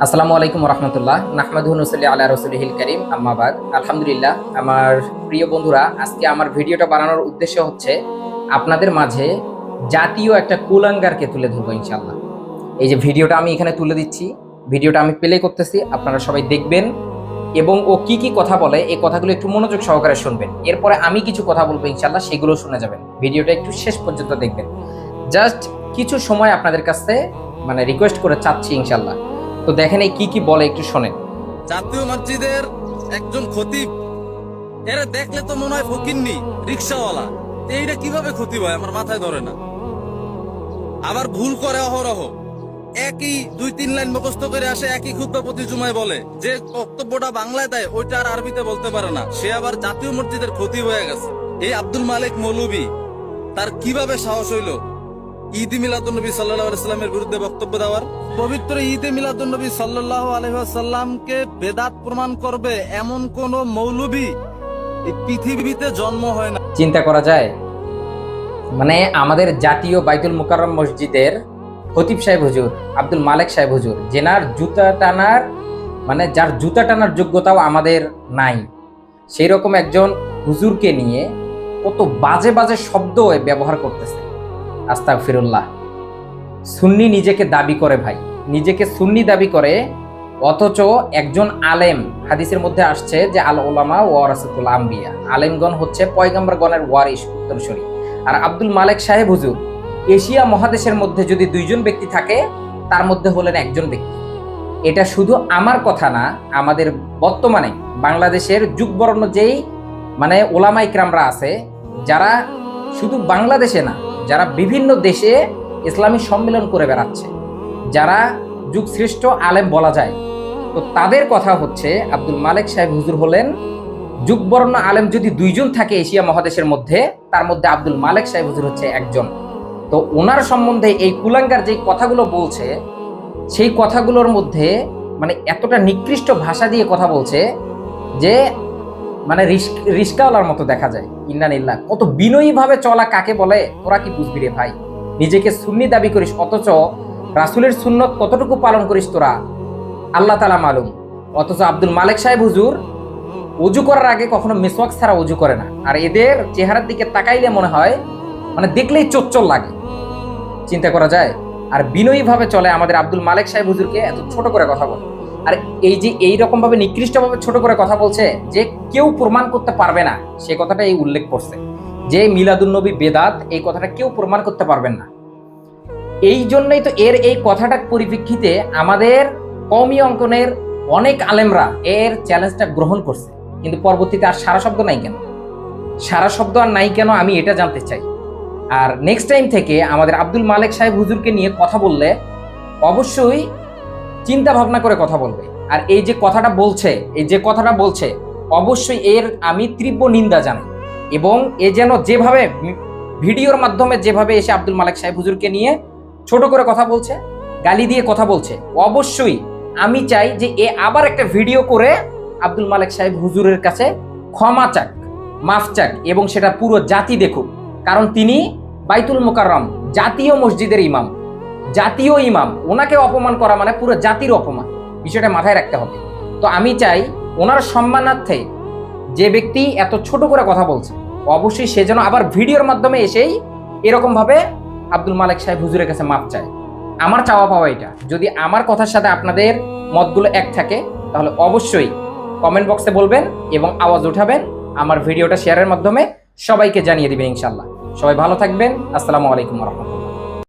আসসালামু আলাইকুম রহমতুল্লাহ নাহমাদুল্লাহ আল্লাহ রসুলহিল করিম আম্মাবাদ আলহামদুলিল্লাহ, আমার প্রিয় বন্ধুরা, আজকে আমার ভিডিওটা বানানোর উদ্দেশ্য হচ্ছে আপনাদের মাঝে জাতীয় একটা কুলাঙ্গারকে তুলে ধরবো ইনশাল্লাহ এই যে ভিডিওটা আমি এখানে তুলে দিচ্ছি, ভিডিওটা আমি প্লে করতেছি, আপনারা সবাই দেখবেন এবং ও কি কি কথা বলে, এই কথাগুলো একটু মনোযোগ সহকারে শুনবেন। এরপরে আমি কিছু কথা বলব ইনশাল্লাহ সেগুলো শুনে যাবেন। ভিডিওটা একটু শেষ পর্যন্ত দেখবেন। জাস্ট কিছু সময় আপনাদের কাছে মানে রিকোয়েস্ট করে চাচ্ছি ইনশাল্লাহ তো দেখেন এই কি কি বলে একটু শোনেন। জাতীয় মসজিদের একজন খতিব, এরা দেখলে তো মনে হয় ফকিন্নি, রিক্সাওয়ালা। এইটা কীভাবে ক্ষতি হয়? আমার মাথায় ধরে না। আবার ভুল করে অহরহ। একই দুই তিন লাইন মুখস্থ করে আসে, একই খুদ্া প্রতি জুমায় বলে। যে বক্তব্যটা বাংলায় দেয়, ওইটা আর আরবিতে বলতে পারে না। সে আবার জাতীয় মসজিদের ক্ষতি হয়ে গেছে। এই আব্দুল মালিক মৌলবী, তার কীভাবে সাহস হইল? ঈদ মিলাদুন্নবী সাল্লাহ আলাইস্লামের বিরুদ্ধে বক্তব্য দেওয়ার। পবিত্র ঈদে মিলাদুন্নবী সাল্লাহ আলহাসাল্লামকে বেদাত প্রমাণ করবে এমন কোন মৌলবী পৃথিবীতে জন্ম হয় না। চিন্তা করা যায় মানে আমাদের জাতীয় বাইতুল মুকাররম মসজিদের খতিব সাহেব হুজুর, আব্দুল মালেক সাহেব হুজুর জেনার জুতা টানার মানে যার জুতা টানার যোগ্যতাও আমাদের নাই। সেই রকম একজন হুজুরকে নিয়ে কত বাজে বাজে শব্দ ব্যবহার করতেছে। আস্তাক ফিরুল্লাহ সুন্নি নিজেকে দাবি করে ভাই। নিজেকে সুন্নি দাবি করে, অথচ একজন আলেম, হাদিসের মধ্যে আসছে যে আল ওলামা ওয়ারাসাতুল আম্বিয়া। আলেমগণ হচ্ছে পয়গম্বরগণের ওয়ারিশ, উত্তরসূরি। আর আব্দুল মালেক সাহেব হুজুর, এশিয়া মহাদেশের মধ্যে যদি দুইজন ব্যক্তি থাকে, তার মধ্যে হলেন একজন ব্যক্তি। এটা শুধু আমার কথা না, আমাদের বর্তমানে বাংলাদেশের যুগবর্ণ যেই মানে ওলামা ইকরামরা আছে, যারা শুধু বাংলাদেশে না যারা বিভিন্ন দেশে ইসলামী সম্মেলন করে বেড়াচ্ছে, যারা যুগ শ্রেষ্ঠ আলেম বলা যায়, তো তাদের কথা হচ্ছে আব্দুল মালিক সাহেব হুজুর হলেন, যুগবর্ণ আলেম যদি দুইজন থাকে এশিয়া মহাদেশের মধ্যে, তার মধ্যে আব্দুল মালিক সাহেব হুজুর হচ্ছে একজন। তো ওনার সম্বন্ধে এই কুলাঙ্গার যে কথাগুলো বলছে, সেই কথাগুলোর মধ্যে মানে এতটা নিকৃষ্ট ভাষা দিয়ে কথা বলছে যে মানে রিস্ক- রিস্কাওয়ালার মতো দেখা যায়। ইন্নানিল্লাহ কত বিনয়ীভাবে চলা কাকে বলে? তোরা কি বুঝবি রে ভাই? নিজেকে সুন্নি দাবি করিস, অথচ রাসুলের সুন্নত কতটুকু পালন করিস তোরা? আল্লাহ তালা মালুম। অথচ আব্দুল মালিক সাহেব হুজুর অজু করার আগে কখনো মিসওয়াক ছাড়া অজু করে না। আর এদের চেহারার দিকে তাকাইলে মনে হয় মানে দেখলেই চোচ্চল লাগে। চিন্তা করা যায়? আর বিনয়ীভাবে চলে আমাদের আব্দুল মালিক সাহেব হুজুরকে, এত ছোট করে কথা বলে। আর এই যে এই রকম ভাবে নিকৃষ্টভাবে ছোট করে কথা বলছে যে কেউ প্রমাণ করতে পারবে না, সে কথাটা এই উল্লেখ করছে। যে মিলাদুন্নবী বেদাত, এই কথাটা কেউ প্রমাণ করতে পারবেন না। এই জন্যই তো এর এই কথাটার পরিপ্রেক্ষিতে আমাদের কমই অঙ্কনের অনেক আলেমরা এর চ্যালেঞ্জটা গ্রহণ করছে। কিন্তু পরবর্তীতে আর সারা শব্দ নাই কেন? সারা শব্দ আর নাই কেন আমি এটা জানতে চাই। আর নেক্সট টাইম থেকে আমাদের আব্দুল মালিক সাহেব হুজুরকে নিয়ে কথা বললে অবশ্যই চিন্তা ভাবনা করে কথা বলবে। আর এই যে কথাটা বলছে, এই যে কথাটা বলছে, অবশ্যই এর আমি তীব্র নিন্দা জানাই। এবং এ যেন যেভাবে ভিডিওর মাধ্যমে যেভাবে এসে আব্দুল মালিক সাহেব হুজুরকে নিয়ে ছোট করে কথা বলছে, গালি দিয়ে কথা বলছে, অবশ্যই আমি চাই যে এ আবার একটা ভিডিও করে আব্দুল মালিক সাহেব হুজুরের কাছে ক্ষমা চাক, মাফ চাক এবং সেটা পুরো জাতি দেখুক। কারণ তিনি বাইতুল মোকাররম, জাতীয় মসজিদের ইমাম। জাতীয় ইমাম, ওনাকে অপমান করা মানে পুরো জাতির অপমান। বিষয়টা মাথায় রাখতে হবে। তো আমি চাই ওনার সম্মানার্থে যে ব্যক্তি এত ছোট করে কথা বলছে, অবশ্যই সে যেন আবার ভিডিওর মাধ্যমে এসেই এরকম ভাবে আব্দুল মালিক সাহেব হুজুরের কাছে মাপ চায়। আমার চাওয়া পাওয়া এটা। যদি আমার কথার সাথে আপনাদের মতগুলো এক থাকে, তাহলে অবশ্যই কমেন্ট বক্সে বলবেন এবং আওয়াজ উঠাবেন। আমার ভিডিওটা শেয়ারের মাধ্যমে সবাইকে জানিয়ে দিবেন ইনশাল্লাহ সবাই ভালো থাকবেন। আসসালামু আলাইকুম রহমতুল্লাহ।